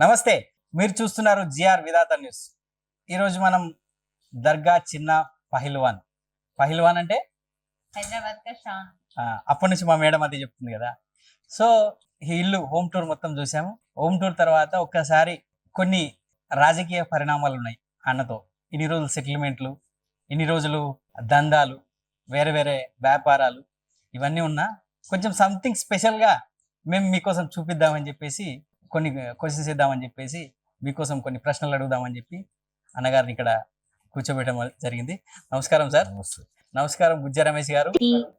నమస్తే మీరు చూస్తున్నారు జిఆర్ విధాత న్యూస్. ఈరోజు మనం దర్గా చిన్న పహిల్వాన్. పహిల్వాన్ అంటే? అప్పటి నుంచి మా మేడం అది చెప్తుంది కదా. సో ఈ ఇల్లు హోమ్ టూర్ మొత్తం చూసాము. హోమ్ టూర్ తర్వాత ఒక్కసారి కొన్ని రాజకీయ పరిణామాలు ఉన్నాయి అన్నతో. ఇన్ని రోజులు సెటిల్మెంట్లు ఇన్ని రోజులు దందాలు వేరే వేరే వ్యాపారాలు ఇవన్నీ ఉన్నా కొంచెం సంథింగ్ స్పెషల్గా మేము మీకోసం చూపిద్దామని చెప్పేసి కొన్ని క్వశ్చన్స్ ఇద్దామని చెప్పేసి మీకోసం కొన్ని ప్రశ్నలు అడుగుదామని చెప్పి అన్నగారిని ఇక్కడ కూర్చోబెట్టడం జరిగింది. నమస్కారం సార్. నమస్కారం గుజ్జ రమేష్ గారు.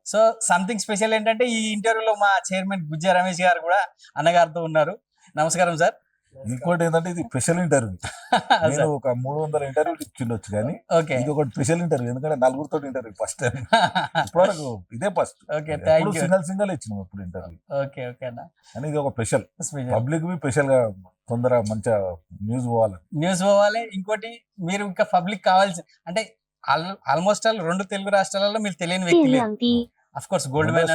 సో సంథింగ్ స్పెషల్ ఏంటంటే ఈ ఇంటర్వ్యూలో మా చైర్మన్ గుజ్జ రమేష్ గారు కూడా అన్నగారితో ఉన్నారు. నమస్కారం సార్. ఇంకోటి ఏంటంటే ఇది స్పెషల్ ఇంటర్వ్యూ ఒక మూడు వందల ఇంటర్వ్యూ ఇచ్చిండొచ్చు కానీ ఇది ఒక స్పెషల్ ఇంటర్వ్యూ ఎందుకంటే నలుగురితో ఇంటర్వ్యూ ఫస్ట్ టైం ఇప్పటివరకు ఇదే ఫస్ట్ సింగల్ సింగల్ ఇచ్చిన ఇప్పుడు ఇంటర్వ్యూ ఓకే ఓకే కానీ ఇది ఒక స్పెషల్ పబ్లిక్ స్పెషల్గా తొందర మంచిగా న్యూస్ పోవాలి. న్యూస్ పోవాలి. ఇంకోటి మీరు ఇంకా పబ్లిక్ కావాల్సి అంటే ఆల్మోస్ట్ ఆల్ రెండు తెలుగు రాష్ట్రాలలో మీరు తెలియని వ్యక్తి，of course gold man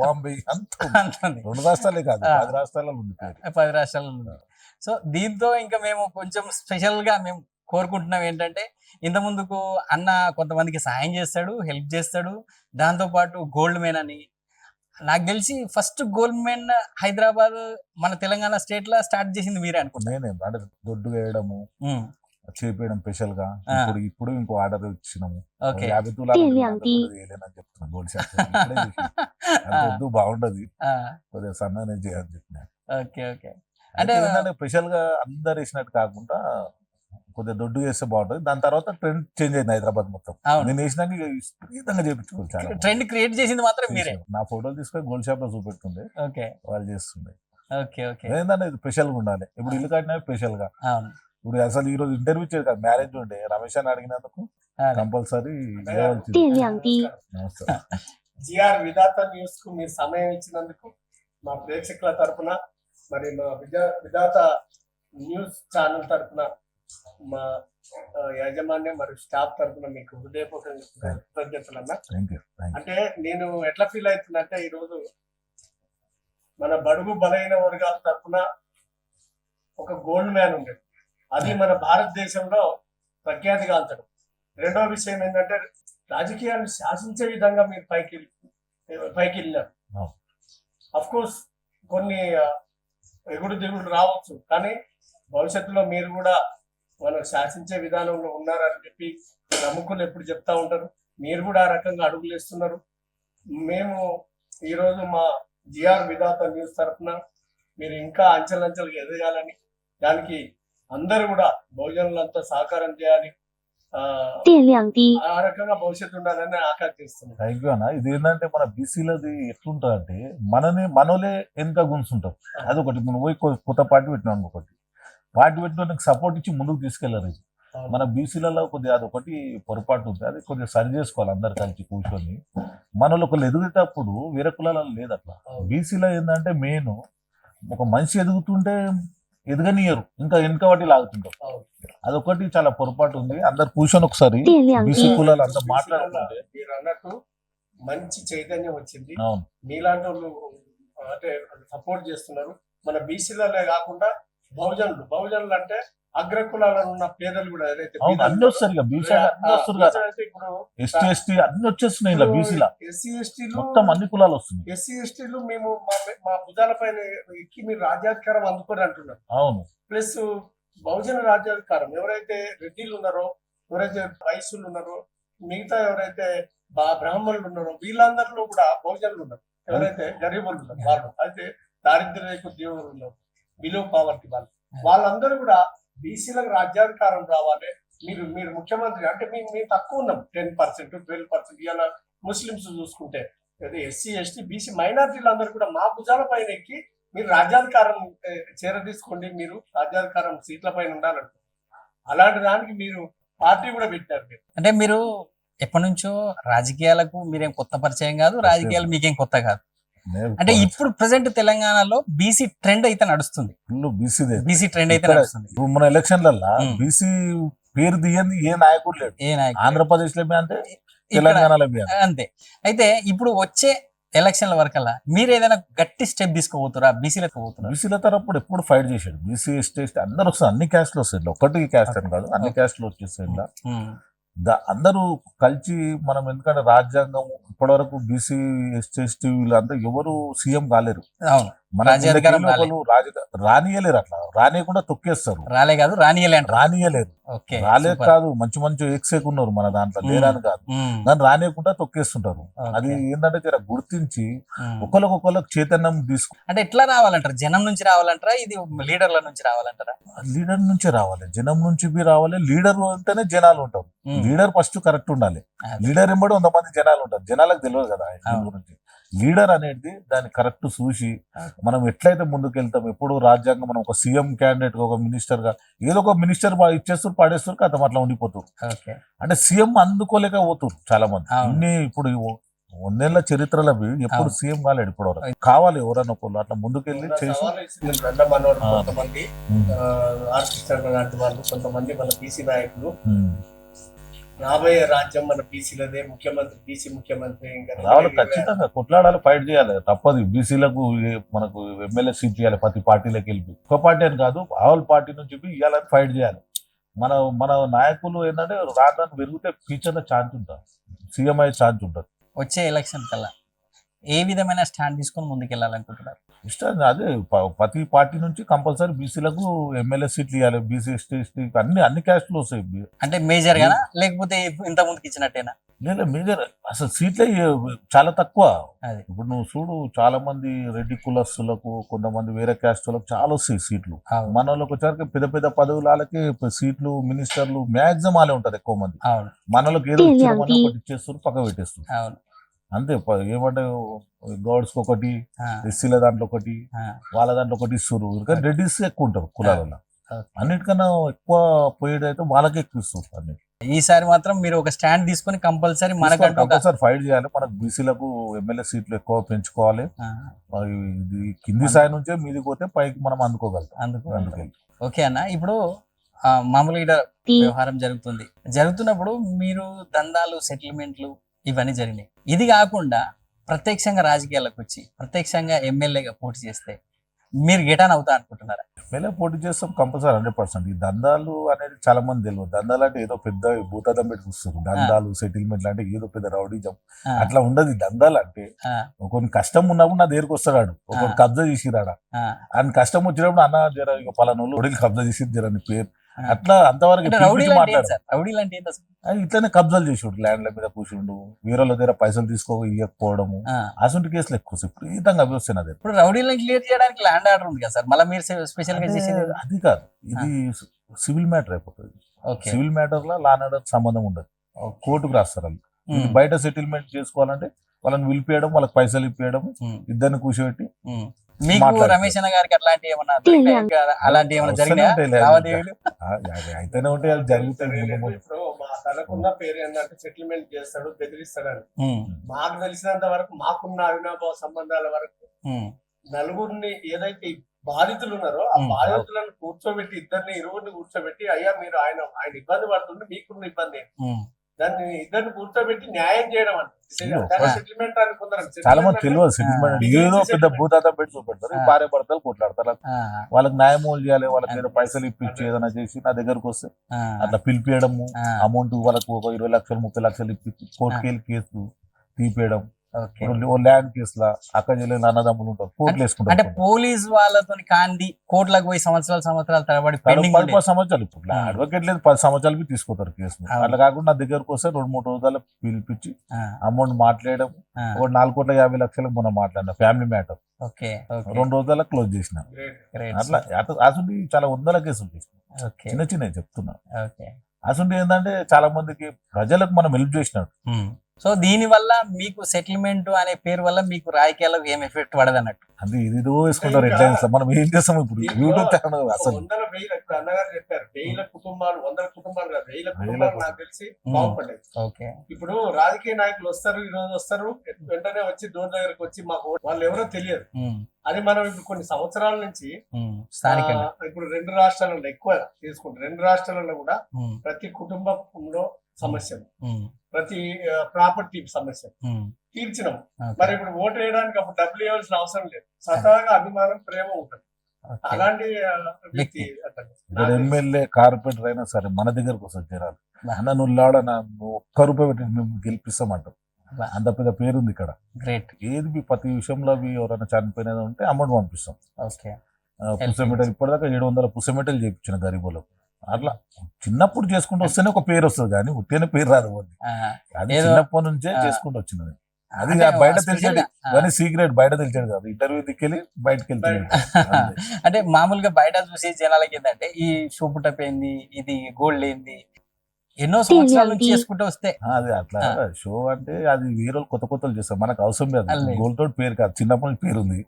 Bombay. రెండు రాష్ట్రాలే కాదు. పది రాష్ట్రాలలో ఉంది పది రాష్ట్రాలలో ఉంది. సో దీంతో ఇంకా మేము కొంచెం స్పెషల్గా మేము కోరుకుంటున్నాం ఏంటంటే ఇంత ముందుకు అన్న కొంతమందికి సహాయం చేస్తాడు హెల్ప్ చేస్తాడు. దాంతో పాటు గోల్డ్ మెన్ అని. నాకు తెలిసి ఫస్ట్ గోల్డ్ మెన్ హైదరాబాద్ మన తెలంగాణ స్టేట్లో స్టార్ట్ చేసింది మీరే అనుకుంటా. నేనే అంటే దొడ్డు వేయడము చేపేయడం స్పెషల్గా. ఇప్పుడు ఇప్పుడు ఇంకో ఆర్డర్ ఇచ్చినాము. ఓకే. యాభై తులాలు వేయలేనని చెప్తున్నాను గోల్డ్ షాప్ బాగుండదు. ఆ, కొద్దిగా సన్ననే చేయాలని చెప్పిన. Okay okay. అంటే ఏంటంటే స్పెషల్గా అందరు వేసినట్టు కాకుండా కొద్దిగా దొడ్డు వేస్తే బాగుంటది. దాని తర్వాత ట్రెండ్ చేంజ్ అయింది హైదరాబాద్ మొత్తం. నేను వేసినాక ఇక విపరీతంగా చేయించుకోవాలి చాలా ట్రెండ్ క్రియేట్ చేసింది మాత్రం మీరే. చేసాం. నా ఫోటోలు తీసుకొని గోల్డ్ షాప్లో చూపెడుతుండే. ఓకే. వాళ్ళు చేస్తుండే. Okay okay. ఏంటంటే స్పెషల్గా ఉండాలి. ఇప్పుడు ఇల్లు కట్టినా స్పెషల్గా అవును. ఇప్పుడు అసలు ఈ రోజు ఇంటర్వ్యూ ఇచ్చారు కదా మ్యారేజ్ ఉండే. రమేష్ అని అడిగినందుకు కంపల్సరీ జిఆర్ విధాత న్యూస్కు మీరు సమయం ఇచ్చినందుకు మా ప్రేక్షకుల తరపున మరి మా విధాత న్యూస్ ఛానల్ తరఫున మా యాజమాన్యం మరియు స్టాఫ్ తరపున మీకు హృదయపూర్వక అన్న. అంటే నేను ఎట్లా ఫీల్ అవుతుందంటే ఈరోజు మన బడుగు బలైన వర్గాల తరపున ఒక గోల్డ్ మ్యాన్ ఉండేది అది మన భారతదేశంలో ప్రఖ్యాతిగాంచడం రెండో విషయం ఏంటంటే రాజకీయాలను శాసించే విధంగా మీరు పైకి పైకి వెళ్ళినారు అవును. అఫ్ కోర్స్ కొన్ని ఎగుడు దిగుడు రావచ్చు కానీ భవిష్యత్తులో మీరు కూడా మనం శాసించే విధానంలో ఉన్నారని చెప్పి ప్రముఖులు ఎప్పుడు చెప్తా ఉంటారు. మీరు కూడా ఆ రకంగా అడుగులు వేస్తున్నారు. మేము ఈరోజు మా జిఆర్ విధాత న్యూస్ తరఫున మీరు ఇంకా అంచెలంచెలుగా ఎదగాలని దానికి అందరూ కూడా బహుజనులంతా సహకారం చేయాలి. ఆ రకంగా భవిష్యత్తు ఉండాలని ఆకాంక్షిస్తున్నాం. ఇది ఏంటంటే మన బీసీలది ఎట్లుంటుంది అంటే మనని మనలే ఎంత అది అదొకటి. నువ్వు పోయి కొత్త పార్టీ పెట్టినాం ఒకటి. పార్టీ పెట్టిన సపోర్ట్ ఇచ్చి ముందుకు తీసుకెళ్ళారు ఇది. మన బీసీలలో కొద్దిగా అదొకటి పొరపాటు ఉంది. అది కొద్దిగా సరి చేసుకోవాలి అందరు కలిసి కూర్చొని. మనలో ఒకళ్ళు ఎదిగేటప్పుడు వేరే కులాలలో లేదు అట్లా బీసీలో ఏంటంటే మెయిన్ ఒక మనిషి ఎదుగుతుంటే ఎదగనీయరు. ఇంకా వెనుక వాటి లాగుతుంటారు. అదొకటి చాలా పొరపాటు ఉంది. అందరు కూర్చొని ఒకసారి బీసీ కులాలు అంతా మాట్లాడుతుంటే మీరు అన్నట్టు మంచి చైతన్యం వచ్చింది. మీలాంటి వాళ్ళు అంటే సపోర్ట్ చేస్తున్నారు. మన బీసీలలో కాకుండా బహుజనులు. బహుజనులు అంటే అగ్రకులాలను ఉన్న పేదలు కూడా ఏదైతే అన్ని వస్తారు ఇక. బీసీ అన్ని వస్తారు కదా ఇప్పుడు ఎస్టీ ఎస్టీ అన్ని వచ్చేస్తున్నాయి ఇలా బీసీలా. ఎస్సీ ఎస్టీలు మొత్తం అన్ని కులాలు వస్తున్నాయి. ఎస్సీ ఎస్టీలు మేము మా మా భుజాల పైన ఎక్కి మీరు రాజ్యాధికారం అందుకొని అంటున్నారు. అవును. ప్లస్ బహుజన రాజ్యాధికారం. ఎవరైతే రెడ్డిలు ఉన్నారో ఎవరైతే వైశ్యులు ఉన్నారో మిగతా ఎవరైతే బా- బ్రాహ్మణులు ఉన్నారో వీళ్ళందరిలో కూడా బహుజనులు ఉన్నారు. ఎవరైతే గరీబులు ఉన్నారు వాళ్ళు. అయితే దారిద్ర్య దేవుడు ఉన్నారు. బిలో పావర్టీ వాళ్ళు. వాళ్ళందరూ కూడా బీసీలకు రాజ్యాధికారం రావాలి. మీరు మీరు ముఖ్యమంత్రి అంటే మేము మేము తక్కువ ఉన్నాం. టెన్ పర్సెంట్ ట్వెల్వ్ పర్సెంట్ ఇలా ముస్లిమ్స్ చూసుకుంటే. ఎస్సీ ఎస్టీ బీసీ మైనార్టీలు అందరూ కూడా మా భుజాల పైన ఎక్కి మీరు రాజ్యాధికారం చేరదీసుకోండి. మీరు రాజ్యాధికారం సీట్ల పైన ఉండాలంట. అలాంటి దానికి మీరు పార్టీ కూడా పెట్టారు మీరు. అంటే మీరు ఎప్పటి నుంచో రాజకీయాలకు మీరేం కొత్త పరిచయం కాదు రాజకీయాలు మీకేం కొత్త కాదు. అంటే ఇప్పుడు ప్రెసెంట్ తెలంగాణలో బీసీ ట్రెండ్ అయితే నడుస్తుంది. బీసీ ట్రెండ్ అయితే నడుస్తుంది. మన ఎలక్షన్లల్లో ఉమ్. బీసీ పేరు తీయంది ఏ నాయకుడు లేడు. ఏ నాయకుడు ఆంధ్రప్రదేశ్లో అంటే తెలంగాణలో. అంతే. అయితే ఇప్పుడు వచ్చే ఎలక్షన్ల వరకల్లా మీరు ఏదైనా గట్టి స్టెప్ తీసుకోబోతురా? బీసీలకు పోతున్నారు బీసీల తరప్పుడు ఎప్పుడు ఫైట్ చేశాడు బీసీ ఎస్టీ ఎస్టీ అందరూ వస్తారు అన్ని క్యాస్ట్లు వస్తాయి. ఒక్కటి క్యాస్ట్ అని కాదు. అన్ని క్యాస్ట్లు వచ్చేస్తాయి ద- అందరూ కలిసి మనం ఎందుకంటే రాజ్యాంగం ఇప్పటివరకు బీసీ ఎస్టీ ఎస్టీ వీళ్ళంతా ఎవరు సీఎం కాలేరు. అవును. రాజ్యాధికారం రానియలేరు అట్లా. రానియకుండా తొక్కేస్తారు. రాలే కాదు రానియలే రానియలేరు. రాలే. కాదు మంచి మంచి ఎక్సేక్ ఉన్నారు మన దాంట్లో. లేరని కాదు. దాన్ని రానియకుండా తొక్కేస్తుంటారు. అది ఏంటంటే జర గుర్తించి. ఒకరికొకరికి చైతన్యం తీసుకు అంటే ఎట్లా రావాలంటారు? జనం నుంచి రావాలంటారా? ఇది లీడర్ల నుంచి రావాలంటారా? లీడర్ నుంచి రావాలి. జనం నుంచి రావాలి. లీడర్ ఉంటేనే జనాలు ఉంటారు. లీడర్ ఫస్ట్ కరెక్ట్ ఉండాలి. లీడర్ ఎంబడి వంద మంది జనాలు ఉంటారు. జనాలకు తెలియదు కదా. గురించి లీడర్ అనేది దాన్ని కరెక్ట్ చూసి మనం ఎట్లయితే ముందుకు వెళ్తాం ఎప్పుడు రాజ్యాంగం మనం ఒక సీఎం క్యాండిడేట్ ఒక మినిస్టర్గా ఏదో ఒక మినిస్టర్ ఇచ్చేస్తారు పడేస్తారు కథం అట్లా ఉండిపోతారు ఓకే అంటే సీఎం అందుకోలేక పోతారు చాలా మంది అవును. ఇన్ని ఇప్పుడు వందేళ్ళ చరిత్రలో అవి ఎప్పుడు. సీఎం కాలేడు ఇప్పుడు కావాలి ఎవరన్నా ఒకళ్ళు అట్లా ముందుకెళ్ళి చేసి. కొంతమంది ఉమ్, ఆర్టిస్ట్ లాంటి వాళ్ళు కొంతమంది మన బీసీ నాయకులు. రాబోయే రాజ్యం మన బీసీలదే ముఖ్యమంత్రి బీసీ ముఖ్యమంత్రి ఇంకా రావాలి ఖచ్చితంగా కొట్లాడాలి ఫైట్ చేయాలి. తప్పదు. బీసీలకు మనకు ఎమ్మెల్యే సీట్ చేయాలి ప్రతి పార్టీలకు వెళ్ళి. ఒక పార్టీ అని కాదు ఆల్ పార్టీ నుంచి ఇవ్వాలని ఫైట్ చేయాలి. మన మన నాయకులు ఏంటంటే రాను పెరిగితే ఫ్యూచర్లో ఛాన్స్ ఉంటుంది. సీఎం అయ్యే ఛాన్స్ ఉంటుంది. వచ్చే ఎలక్షన్ కల్లా ఏ విధమైన స్టాండ్ తీసుకొని ముందుకు వెళ్ళాలనుకుంటున్నారు ఇష్టం అదే ప్రతి పార్టీ నుంచి కంపల్సరీ బీసీలకు ఎమ్మెల్యే సీట్లు ఇవ్వాలి. బీసీ ఎస్టీ ఎస్టీ అన్ని అన్ని క్యాస్ట్లు వస్తాయి. అంటే మేజర్ గానా? లేకపోతే ఇంత ముందుకు ఇచ్చినట్టేనా లేదా మేజర్. అసలు సీట్లే చాలా తక్కువ. ఇప్పుడు నువ్వు చూడు చాలా మంది రెడ్డి కులస్తులకు కొంతమంది వేరే క్యాస్టులకు చాలా వస్తాయి సీట్లు. మన వాళ్ళకి వచ్చాక పెద్ద పెద్ద పదవులకి సీట్లు మినిస్టర్లు మ్యాక్సిమం వాళ్ళే ఉంటారు ఎక్కువ మంది. అవును. మనలోకి ఏదో ఇచ్చేస్తారు పక్క పెట్టేస్తారు. అవును. అంతే ఏమంటే గౌడ్స్ ఒకటి ఎస్సీల దాంట్లో ఒకటి వాళ్ళ దాంట్లో ఒకటి ఇస్తారు కానీ రెడ్డిస్ ఎక్కువ ఉంటారు కులాలలో. అన్నిటికన్నా ఎక్కువ పోయేది అయితే వాళ్ళకి ఎక్కువ ఇస్తారు అన్ని ఈసారి మాత్రం మీరు ఒక స్టాండ్ తీసుకొని కంపల్సరీ మనకంటూ ఒక కంపల్సరీ ఫైట్ చేయాలి. మనకు బీసీలకు ఎమ్మెల్యే సీట్లు ఎక్కువ పెంచుకోవాలి. ఇది కింది స్థాయి నుంచే మీదికి పోతే పైకి మనం అందుకోగలుగుతాం. అందుకు. ఓకే అన్న ఇప్పుడు మామూలుగా వ్యవహారం జరుగుతుంది. జరుగుతున్నప్పుడు మీరు దందాలు సెటిల్మెంట్లు ఇవన్నీ జరిగినాయి. ఇది కాకుండా ప్రత్యక్షంగా రాజకీయాలకు వచ్చి ప్రత్యక్షంగా ఎమ్మెల్యేగా పోటీ చేస్తే మీరు గెటాన్ అవుతా అనుకుంటున్నారా? ఎమ్మెల్యే పోటీ చేస్తాం కంపల్సరీ హండ్రెడ్ పర్సెంట్. ఈ దందాలు అనేది చాలా మంది తెలియదు. దందాలు అంటే ఏదో పెద్ద భూతాదం పెట్టి చూస్తారు దందాలు సెటిల్మెంట్ అంటే ఏదో పెద్ద రౌడీజం. అట్లా ఉండదు. దందాలు అంటే కొన్ని కష్టం ఉన్నప్పుడు నా దగ్గరికి వస్తాడు. ఒక. కబ్జా చేసిరాడా. ఆయన కష్టం వచ్చినప్పుడు అన్న జర ఇక పలానా వాళ్ళు రౌడీలు కబ్జా చేసి జర నీ పేరు. అట్లా అంతవరకు ఇట్లనే కబ్జాలు చేసాడు ల్యాండ్ల మీద కూర్చుండు వేరే వాళ్ళ దగ్గర పైసలు తీసుకో ఇవ్వకపోవడము అసలు కేసులు ఎక్కువ విపరీతంగా దగ్గర ఇప్పుడు రౌడీలను క్లియర్ చేయడానికి ల్యాండ్ ఆర్డర్ ఉంది కదా సార్? మళ్ళీ మీరు స్పెషల్గా అంటే చేసేది అది కాదు. ఇది సివిల్ మ్యాటర్ అయిపోతుంది. సివిల్ మ్యాటర్లో లా ఆర్డర్ సంబంధం ఉండదు. కోర్టుకు రాస్తారు వాళ్ళు బయట సెటిల్మెంట్ చేసుకోవాలంటే వాళ్ళని పిలిపేయడం వాళ్ళకి పైసలు ఇప్పించడం ఉమ్, ఇద్దరిని కూర్చోబెట్టి. మీకు. రమేష్ అన్న గారికి అట్లాంటి ఏమన్నా? అలాంటి ఏమైనా జరిగినాయా ఉంటాయి అయితేనే ఉంటే అది. ఇప్పుడు తనకున్న పేరు ఏంటంటే సెటిల్మెంట్ చేస్తాడు బెదిరిస్తాడని ఉమ్, మాకు తెలిసినంత వరకు మాకున్న అవినాభావ సంబంధాల వరకు నలుగురిని ఏదైతే బాధితులు ఉన్నారో ఆ. బాధితులను కూర్చోబెట్టి ఇద్దరిని ఇరువురిని కూర్చోబెట్టి అయ్యా మీరు ఆయన ఆయన ఇబ్బంది పడుతుంటే మీకున్న ఇబ్బంది. దాన్ని ఇద్దరిని కూర్చోబెట్టి న్యాయం చేయడం అంటే చాలా మంది తెలియదు సెటిల్మెంట్. ఏదో పెద్ద భూతాతం పెట్టి చూపెడతారు. భార్య భర్తలు కొట్లాడతారు. వాళ్ళకి న్యాయమూలు చేయాలి? వాళ్ళకి ఏదో పైసలు ఇప్పించి ఏదైనా చేసి నా దగ్గరకు వస్తే అట్లా పిలిపియడము అమౌంట్ వాళ్ళకు ఒక ఇరవై లక్షలు ముప్పై లక్షలు ఇప్పించి కోర్టుకి వెళ్ళి కేసు తీపేయడం. ల్యాండ్ కేసులా అక్క చెల్లెలు అన్నదమ్ములు ఉంటారు. కోర్టులు అంటే వేసుకుంటారు పోలీస్ వాళ్ళతో కాంది కోర్టులకు పోయి సంవత్సరాల సంవత్సరాల తరబడి పది సంవత్సరాలు ఇప్పుడు. అడ్వకేట్ లేదు పది సంవత్సరాలకి తీసుకుంటారు కేసు. అట్లా కాకుండా నా దగ్గరకు వస్తే రెండు మూడు రోజుల పిలిపించి అమౌంట్ మాట్లాడడం ఒక నాలుగు కోట్ల యాభై లక్షలకు మొన్న మాట్లాడిన ఫ్యామిలీ మ్యాటర్. రెండు రోజుల క్లోజ్ చేసిన. అట్లా అటు- అసలు చాలా వందల కేసులు ఓకే. చిన్న చిన్న చెప్తున్నా. ఓకే. అసలు ఏంటంటే చాలా మందికి ప్రజలకు మనం హెల్ప్ చేసినట్టు. సో దీని వల్ల మీకు సెటిల్మెంట్ అనే పేరు వల్ల మీకు రాజకీయాలకు ఏం ఎఫెక్ట్ పడదు అన్నట్టు అది ఇదిదో వేసుకుంటారు హెడ్లైన్స్ మనం ఏం చేస్తాం ఇప్పుడు? యూట్యూబ్ ఛానల్ అసలు. వందల వేల ఇప్పుడు అన్నగారు చెప్పారు వేల కుటుంబాలు వందల కుటుంబాలు కాదు వేల కుటుంబాలు నాకు తెలిసి. బాగుపడ్డాయి. ఓకే ఇప్పుడు రాజకీయ నాయకులు వస్తారు ఈ రోజు వస్తారు వెంటనే వచ్చి డోర్ దగ్గరకు వచ్చి మాకు వాళ్ళు ఎవరో తెలియదు. ఉమ్, అది మనం ఇప్పుడు కొన్ని సంవత్సరాల నుంచి ఇప్పుడు రెండు రాష్ట్రాలలో ఎక్కువ తీసుకుంటాం రెండు రాష్ట్రాలలో కూడా ప్రతి కుటుంబంలో సమస్యలు ప్రతి ప్రాపర్టీ సమస్య. తీర్చినాం. మరి ఇప్పుడు ఓటు వేయడానికి అప్పుడు డబ్బులు ఇవ్వాల్సిన అవసరం లేదు. స్వతహాగా అభిమానం ప్రేమ ఉంటుంది. అలాంటి వ్యక్తి ఎమ్మెల్యే కార్పొరేటర్ అయినా సరే మన దగ్గరకు వస్తుంది జనాలు అన్న నువ్వు లాడ నువ్వు ఒక్క రూపాయి పెట్టి మేము గెలిపిస్తామంటాం. అంత పెద్ద పేరుంది ఇక్కడ. గ్రేట్ ఏది మీ ప్రతి విషయంలో అవి ఎవరైనా చనిపోయినది ఉంటే అమౌంట్ పంపిస్తాం. పుసమెటలు ఇప్పటిదాకా ఏడు వందల పుసమెటలు చేయించిన గరీబులకు. అట్లా చిన్నప్పుడు చేసుకుంటూ వస్తేనే ఒక పేరు వస్తుంది కానీ ఉత్తేనే పేరు రాదు. అది చిన్నప్పటి నుంచే. చేసుకుంటూ వచ్చినది. అది బయట ఆ. కానీ సీక్రెట్ బయట తెలిసేది కాదు. ఇంటర్వ్యూ దిక్కెళ్ళి బయటకు వెళ్తుంది అంటే మామూలుగా బయట చూసి జనాలకి ఏంటంటే ఈ షూ పుట్టప్ ఏంది ఇది గోల్డ్ ఏంది ఎన్నో సంవత్సరాల నుంచి. చేసుకుంటూ వస్తే. అది అట్లా షో అంటే అది వాళ్ళు కొత్త కొత్తలు చేస్తారు. మనకు అవసరం లేదు. అల్లే. గోల్ తోటి పేరు కాదు. చిన్నప్పటి నుంచి పేరు ఉంది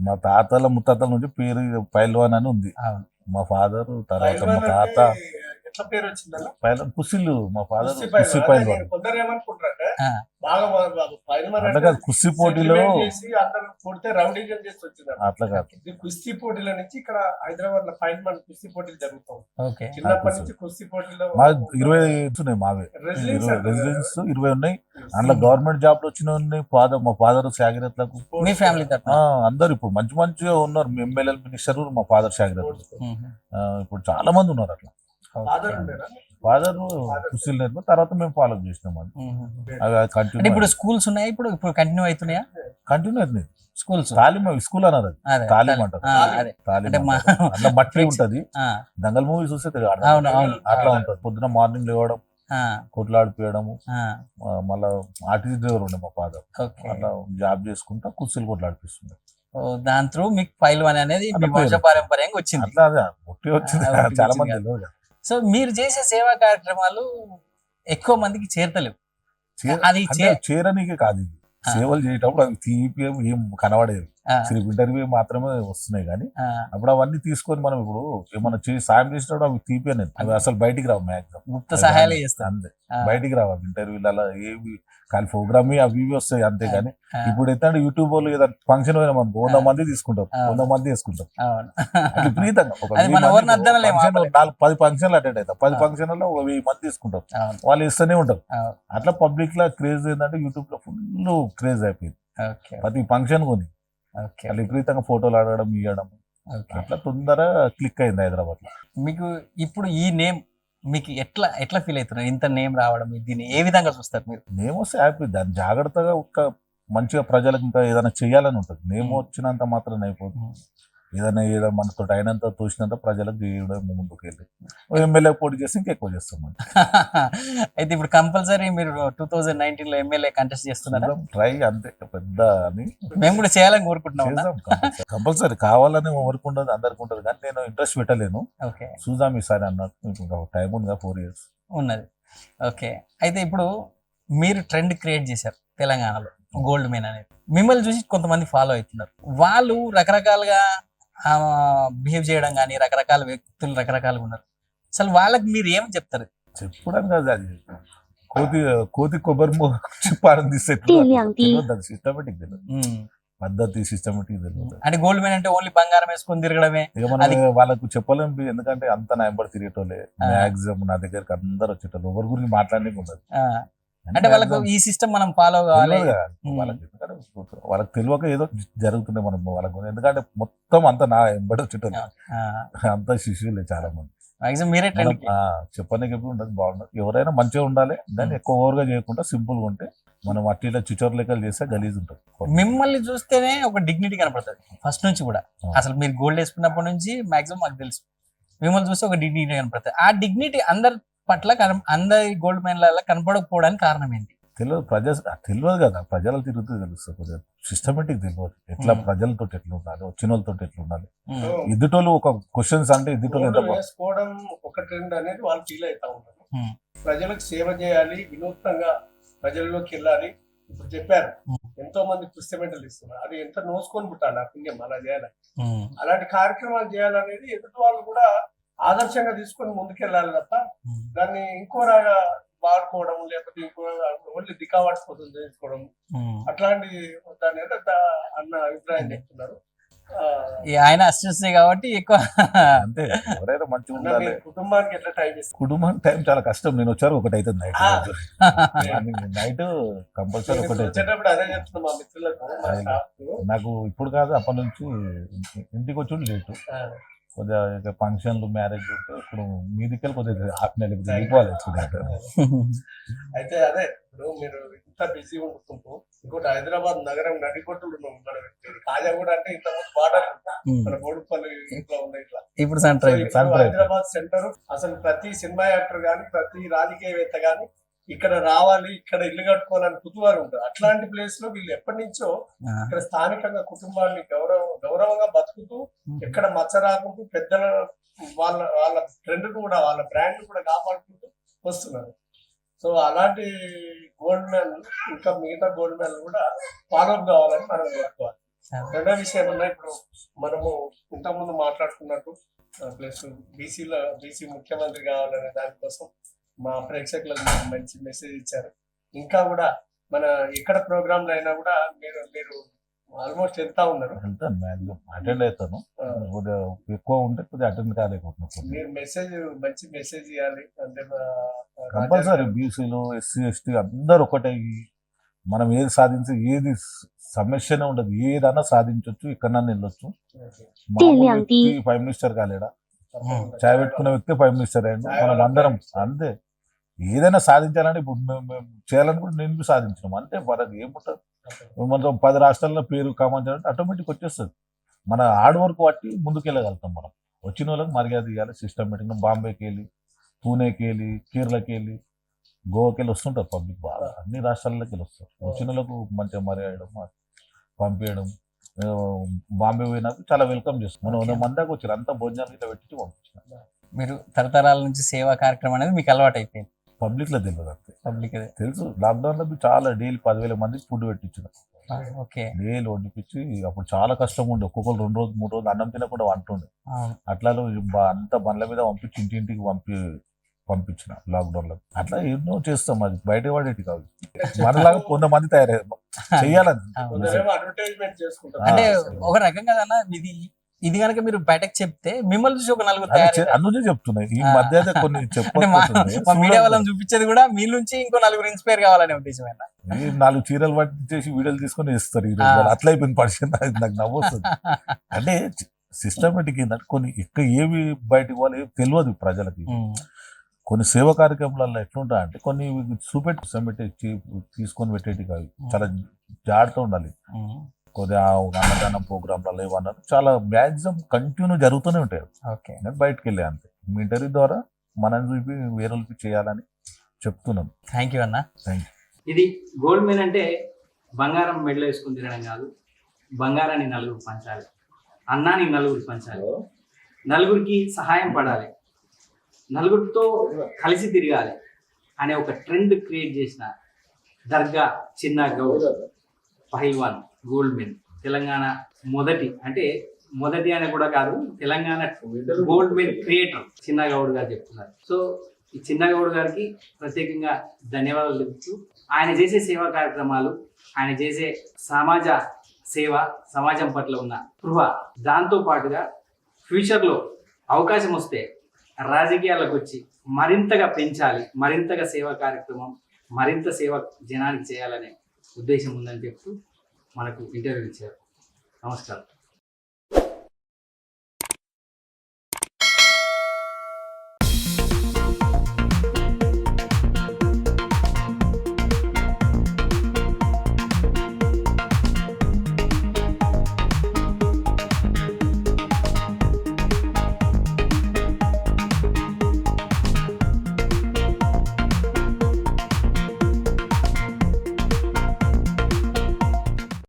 మా తాతల ముత్తాతల నుంచి పేరు పైల్వాన్ అని ఉంది. మా ఫాదర్ తర్వాత మా పైల్వాన్ తాత అంటే ఎట్లా పేరు వచ్చిందన్న? మా ఫాదర్ కొందరు ఏమనుకుంటారంటే. బాగా కుస్తీ పోటీలో సెటిల్మెంట్ చేసి అందరూ కొడితే రౌడీజం చేసి వచ్చినారు అట్లా కాదు. కుస్తీ పోటీల నుంచి ఇక్కడ హైదరాబాద్లో పైల్వాన్ కుస్తీ పోటీలు జరుగుతాయి ఓకే. చిన్నప్పటి నుంచి కుస్తీ పోటీలో మా ఇరవై ఉన్నాయి మావే. రెసిడెన్స్ ఇరవై ఉన్నాయి. అందులో గవర్నమెంట్ జాబ్లో వచ్చిన ఉన్నాయి ఫాదర్ మా ఫాదర్ శాగిరత్లకు మీ ఫ్యామిలీ అందరు ఇప్పుడు మంచి మంచిగా ఉన్నారు. ఎమ్మెల్యే మినిస్టర్ మా ఫాదర్ శాగిరత్ ఇప్పుడు చాలా మంది ఉన్నారు అట్లా. ఫాదర్ కుస్తీలు నేర్పి తర్వాత మేము ఫాలో చేసినాం అది. అవి కంటిన్యూ ఇప్పుడు స్కూల్స్ ఉన్నాయి? ఇప్పుడు ఇప్పుడు కంటిన్యూ అవుతున్నాయా? కంటిన్యూ అవుతుంది స్కూల్స్ తాలిం స్కూల్ అన్నారు అది. తాలిం. అంటారు. మట్టి ఉంటది. ఆ, దంగల్ మూవీ చూస్తే తెలియదు. అవును అవును. అట్లా ఉంటది. పొద్దున మార్నింగ్ లేవడం ఆ, కొట్లాడిపోయడము మళ్ళా ఆర్టీసీ డ్రైవర్ ఉండే మా ఫాదర్ అట్లా జాబ్ చేసుకుంటా కుర్చీలు కొట్లాడిపిస్తుండే. దాని త్రూ మీకు ఫైల్ వన్ అనేది మీ. వంశపారంపర్యంగా వచ్చింది. అట్లా అదే వచ్చింది. చాలా మంది. సో మీరు చేసే సేవా కార్యక్రమాలు ఎక్కువ మందికి చేరతలేవు. చే- అది చే- చేరనీకే కాదు ఇది. సేవలు చేసేటప్పుడు అవి తీపి ఏం కనబడేది. ఇంటర్వ్యూ మాత్రమే వస్తున్నాయి కానీ అప్పుడు అవన్నీ తీసుకొని మనం ఇప్పుడు ఏమన్నా చేసి సాయం చేసినప్పుడు అవి తీపి అవి అసలు బయటికి రావు మ్యాక్సిమం. గుప్త సహాయాలే చేస్తారు. అంతే. బయటికి రావు అవి ఇంటర్వ్యూలలో ఏవి కానీ ప్రోగ్రామ్ అవి ఇవి వస్తాయి అంతే కానీ ఇప్పుడు ఎంత యూట్యూబ్ వాళ్ళు ఏదైనా ఫంక్షన్ పోయినా మనకు వంద. మంది తీసుకుంటారు ఆ. వంద మంది అది విపరీతంగా మన. నాలుగు పది ఫంక్షన్లు అటెండ్ అవుతారు పది. ఫంక్షన్లలో ఒక వెయ్యి మంది తీసుకుంటారు అవును. వాళ్ళు ఇస్తూనే ఉంటారు. అట్లా పబ్లిక్లో క్రేజ్ ఏంటంటే యూట్యూబ్లో ఫుల్ క్రేజ్ అయిపోయింది. ప్రతి ఫంక్షన్ కొని వాళ్ళు విపరీతంగా ఫోటోలు ఆడడం ఇవ్వడం అట్లా తొందర క్లిక్ అయింది హైదరాబాద్లో మీకు ఇప్పుడు ఈ నేమ్ మీకు ఎట్లా ఎట్లా ఫీల్ అవుతున్నారు ఇంత నేమ్ రావడం దీన్ని ఏ విధంగా చూస్తారు మీరు? నేమ్ వస్తే హ్యాపీ దాన్ని జాగ్రత్తగా ఒక మంచిగా ప్రజలకు ఇంకా ఏదైనా చేయాలని ఉంటుంది. నేమ్. వచ్చినంత మాత్రం అయిపోతుంది ఏదైనా ఏదైనా మనతో అయినంత తోచినంత ప్రజలకు చేయడం ముందుకు వెళ్ళి ఎమ్మెల్యే పోటీ చేస్తే ఇంకెక్కువ చేస్తాం మనం. అయితే ఇప్పుడు కంపల్సరీ మీరు టూ థౌజండ్ నైన్టీన్లో ఎమ్మెల్యే కంటెస్ట్ చేస్తున్నారా? ట్రై అంతే పెద్ద అని. మేము కూడా చేయాలని కోరుకుంటున్నాం కంపల్సరీ. కావాలని ఎవరికి ఉండదు అందరికి ఉంటుంది కానీ నేను ఇంట్రెస్ట్ పెట్టలేను. చూద్దాం ఈసారి అన్నట్టు టైం ఉంది ఫోర్ ఇయర్స్. ఉన్నది. ఓకే. అయితే ఇప్పుడు మీరు ట్రెండ్ క్రియేట్ చేశారు తెలంగాణలో గోల్డ్ మెయిన్ అనేది. మిమ్మల్ని చూసి కొంతమంది ఫాలో అవుతున్నారు. వాళ్ళు రకరకాలుగా బిహేవ్ చేయడం కానీ రకరకాల వ్యక్తులు రకరకాలుగా ఉన్నారు. అసలు వాళ్ళకి మీరు ఏం చెప్తారు? చెప్పడం కాదు అది. కోతి కోతి కొబ్బరి తెలియంది. సిస్టమేటిక్ తెలియదు. పద్ధతి సిస్టమేటిక్ తెలియదు అంటే గోల్డ్ మెయిన్ అంటే ఓన్లీ బంగారం వేసుకొని తిరగడమే. ఇక మనం అది- వాళ్ళకు చెప్పలేము ఎందుకంటే అంత నా ఎంబడి తిరిగేటోళ్ళే. ఆ. మ్యాక్సిమం నా దగ్గరికి అందరు వచ్చేటోళ్ళు. ఎవరి గురించి ఆ, అంటే వాళ్ళకు ఈ సిస్టమ్ మనం ఫాలో కావాలి. వాళ్ళకి తెలియక ఏదో జరుగుతుంది మనం వాళ్ళకు ఎందుకంటే మొత్తం అంతా నా ఎంబడి వచ్చేటోళ్ళు. అంత శిష్యులే చాలా మంది మాక్సిమం మీరే చెప్పనీకి ఎప్పుడు ఉండదు బాగుండదు. ఎవరైనా మంచిగా ఉండాలి దాన్ని ఎక్కువ ఓవర్గా చేయకుండా సింపుల్గా ఉంటే మనం అట్టి ఇలా చిచోర్ లెక్కలు చేస్తే గలీజ్ ఉంటుంది. మిమ్మల్ని చూస్తేనే ఒక డిగ్నిటీ కనపడుతుంది ఫస్ట్ నుంచి కూడా. అసలు మీరు గోల్డ్ వేసుకున్నప్పటి నుంచి మాక్సిమం మాకు తెలుసు. మిమ్మల్ని చూస్తే ఒక డిగ్నిటీ కనపడుతుంది. ఆ డిగ్నిటీ అందరి పట్ల కన- అందరి గోల్డ్ మెయిన్ల కనపడకపోవడానికి కారణం ఏంటి తెలియదు ప్రజ తెలియదు కదా ప్రజలు తిరుగుతూ తెలుస్తుంది కొద్దిగా సిస్టమేటిక్ తెలియదు ఎట్లా. ప్రజలతో ఎట్లా ఉండాలి వచ్చిన వాళ్ళతో ఎట్లా ఉండాలి ఎదుటోళ్ళు ఒక క్వశ్చన్స్ అంటే ఎదుటోళ్ళు ఎంత వేసుకోవడం ఒక ట్రెండ్ అనేది వాళ్ళు ఫీల్ అవుతా ఉన్నారు Hmm. ప్రజలకు సేవ చేయాలి వినూత్నంగా ప్రజల్లోకి వెళ్ళాలి. ఇప్పుడు చెప్పారు. ఎంతో మంది పుస్తమెటలు ఇస్తున్నారు. అది ఎంత నోసుకొని పుట్టాలి ఆ పుణ్యం అలా చేయాలి అలాంటి కార్యక్రమాలు చేయాలనేది ఎదుటి వాళ్ళు కూడా ఆదర్శంగా తీసుకొని ముందుకెళ్ళాలి తప్ప ఉమ్. దాన్ని ఇంకోలాగా వాడుకోవడం లేకపోతే ఇంకో ఓన్లీ దికావాట్స్ కోసం చేసుకోవడం. ఉమ్. అట్లాంటి దాని మీద దా- అన్న అభిప్రాయం చెప్తున్నారు. ఆ, ఈ ఆయన అసిస్టెన్సీ కాబట్టి ఎక్కువ అంతే ఎవరైనా మంచిగా ఉండాలి. కుటుంబానికి ఎట్లా టైం ఇస్తారు? కుటుంబం టైం చాలా కష్టం. నేను వచ్చారు ఒకటి అవుతుంది నైట్. నైట్ కంపల్సరీ ఒకటి. నాకు ఇప్పుడు కాదు అప్పటి నుంచి ఇంటికి వచ్చి లేటు. కొద్దిగా ఫంక్షన్లు మ్యారేజ్ ఉంటే ఇప్పుడు మీదికెళ్ళి కొద్దిగా హాఫ్ నెల వెళ్ళిపోవాలి అయితే అదే ఇప్పుడు మీరు ఇంత బిజీ ఉంటుంటూ ఇంకోటి హైదరాబాద్ నగరం నడికొట్టులు మన కాజాగూడ అంటే ఇంత మన బోడుపల్లి ఇంట్లో ఉన్నాయి ఇట్లా. ఇప్పుడు. హైదరాబాద్ సెంటర్ అసలు ప్రతి సినిమా యాక్టర్ గాని ప్రతి రాజకీయవేత్త గాని ఇక్కడ రావాలి ఇక్కడ ఇల్లు కట్టుకోవాలని కుతూహలం ఉంటుంది అట్లాంటి ప్లేస్లో వీళ్ళు ఎప్పటి నుంచో ఇక్కడ స్థానికంగా కుటుంబాన్ని గౌరవ గౌరవంగా బతుకుతూ ఎక్కడ మచ్చ రాకుంటూ పెద్దల వాళ్ళ వాళ్ళ ట్రెండ్ కూడా వాళ్ళ బ్రాండ్ కూడా కాపాడుకుంటూ వస్తున్నారు. సో అలాంటి గోల్డ్ మెన్ ఇంకా మిగతా గోల్డ్ మెన్ కూడా ఫాలో అప్ కావాలని మనం కోరుకోవాలి. రెండో విషయం ఏమన్నా ఇప్పుడు మనము ఇంతకుముందు మాట్లాడుకున్నట్టు ప్లస్ బీసీలో బీసీ ముఖ్యమంత్రి కావాలనే దానికోసం మా ప్రేక్షకులకు మంచి మెసేజ్ ఇచ్చారు. ఇంకా కూడా మన ఎక్కడ ప్రోగ్రాంలు అయినా కూడా మీరు మీరు ఆల్మోస్ట్ వెళ్తా ఉన్నారు. వెళ్తాను అటెండ్ అవుతాను. ఎక్కువ ఉంటే కొద్దిగా అటెండ్ కాలేకపోతున్నాను మీరు మెసేజ్ మంచి మెసేజ్ ఇవ్వాలి. అంటే కంపల్సరీ బీసీలు ఎస్సీ ఎస్టీ అందరు ఒకటే. మనం ఏది సాధించి ఏది సమస్యనే ఉండదు. ఏదైనా సాధించవచ్చు ఎక్కడన్నా వెళ్ళొచ్చు. Prime minister కాలేడా? చాయ్ పెట్టుకునే వ్యక్తి ప్రైమ్ మినిస్టర్ మనం అందరం అంతే. ఏదైనా సాధించాలంటే ఇప్పుడు మేము మేము చేయాలనుకుంటే నేను సాధించినాం. అంతే మనకి ఏముంటుంది? మనం పది రాష్ట్రాల్లో పేరు కామంచాలంటే ఆటోమేటిక్ వచ్చేస్తుంది. మన హార్డ్ వర్క్ బట్టి ముందుకెళ్ళగలుగుతాం మనం. వచ్చిన వాళ్ళకి మర్యాద ఇవ్వాలి సిస్టమేటిక్గా బాంబేకి వెళ్ళి పూణేకి వెళ్ళి కేరళకి వెళ్ళి గోవాకి వెళ్ళి వస్తుంటారు పబ్లిక్ బాగా. అన్ని రాష్ట్రాలకి వెళ్ళి వస్తారు వచ్చిన వాళ్ళకు మంచిగా మర్యాద పంపించడం బాంబే పోయినాక చాలా వెల్కమ్ చేస్తాం. మనం వంద మంది దాకా వచ్చారు అంతా భోజనాలు ఇట్లా పెట్టి పంపించిన. మీరు తరతరాల నుంచి సేవా కార్యక్రమం అనేది మీకు అలవాటు అయిపోయింది. పబ్లిక్లో తెలియదు అంతే. పబ్లిక్ తెలుసు. లాక్డౌన్లో చాలా డైలీ పదివేల మందికి ఫుడ్ పెట్టించిన ఓకే. డైలీ వండిపించి అప్పుడు చాలా కష్టం ఉండే. ఒక్కొక్కరు రెండు రోజులు మూడు రోజులు అన్నం తినకుండా వంటుండే. అట్లా అంత బండ్ల మీద పంపించి ఇంటింటికి పంపి పంపించిన లాక్డౌన్లో అట్లా ఎన్నో చేస్తాం అది. బయట పడేటి కాదు. మనలాగా కొంతమంది తయారయ్యారు అంటే ఆ, ఒక రకంగా ఇది ఇది కనుక మీరు బయటకు చెప్తే మిమ్మల్ని చూసి ఒక నలుగురు అదే తయారు చె- అందుకే చెప్తున్నాయి ఈ. మధ్య అయితే కొన్ని మీడియా వాళ్ళని చూపించేది కూడా మీ నుంచి ఇంకో నలుగురు ఇన్స్పైర్ కావాలనే ఉద్దేశమేనా ఈ నాలుగు చీరలు పట్టి చేసి వీడియోలు తీసుకొని ఇస్తారు ఈ రోజు అట్లా అయిపోయింది నాకు నవ్వు వస్తుంది అంటే సిస్టమేటిక్ ఏంటంటే కొన్ని ఎక్కడ ఏవి బయటకు వాళ్ళు తెలియదు ప్రజలకి. కొన్ని సేవా కార్యక్రమాలలో ఎట్లుంటా అంటే కొన్ని చూపెట్టి సమ్మెట్టి తీసుకొని పెట్టేటి కాదు. చాలా జాగ్రత్త ఉండాలి. కొద్దిగా అన్నదానం ప్రోగ్రాంలలో ఇవన్నారు చాలా మ్యాక్సిమం కంటిన్యూ జరుగుతూనే ఉంటాయి. ఓకే. నేను బయటకు వెళ్ళే అంతే. మీ ఇంటర్వ్యూ ద్వారా మనం చూపి వేరే చేయాలని చెప్తున్నాను. థ్యాంక్ యూ అన్న. థ్యాంక్ ఇది గోల్డ్ మెన్ అంటే బంగారం మెడలో వేసుకుని తినడం కాదు. బంగారాన్ని నలుగురు పంచాలి. అన్నాన్ని నలుగురు పంచాలి. నలుగురికి సహాయం పడాలి. నలుగురితో కలిసి తిరగాలి అనే ఒక ట్రెండ్ క్రియేట్ చేసిన దర్గా చిన్న గౌడ్ పైవాన్ గోల్డ్ మెన్. తెలంగాణ మొదటి అంటే మొదటి అని కూడా కాదు తెలంగాణ గోల్డ్ మెన్ క్రియేటర్ చిన్న గౌడ్ గారు చెప్తున్నారు. సో ఈ చిన్న గౌడ్ గారికి ప్రత్యేకంగా ధన్యవాదాలు తెలుపుతూ ఆయన చేసే సేవా కార్యక్రమాలు ఆయన చేసే సమాజ సేవ సమాజం పట్ల ఉన్న స్పృహ దాంతో పాటుగా ఫ్యూచర్లో అవకాశం వస్తే రాజకీయాలకు వచ్చి మరింతగా పెంచాలి మరింతగా సేవా కార్యక్రమం మరింత సేవ జనానికి చేయాలనే ఉద్దేశం ఉందని చెప్తూ మనకు ఇంటర్వ్యూ ఇచ్చారు. నమస్కారం.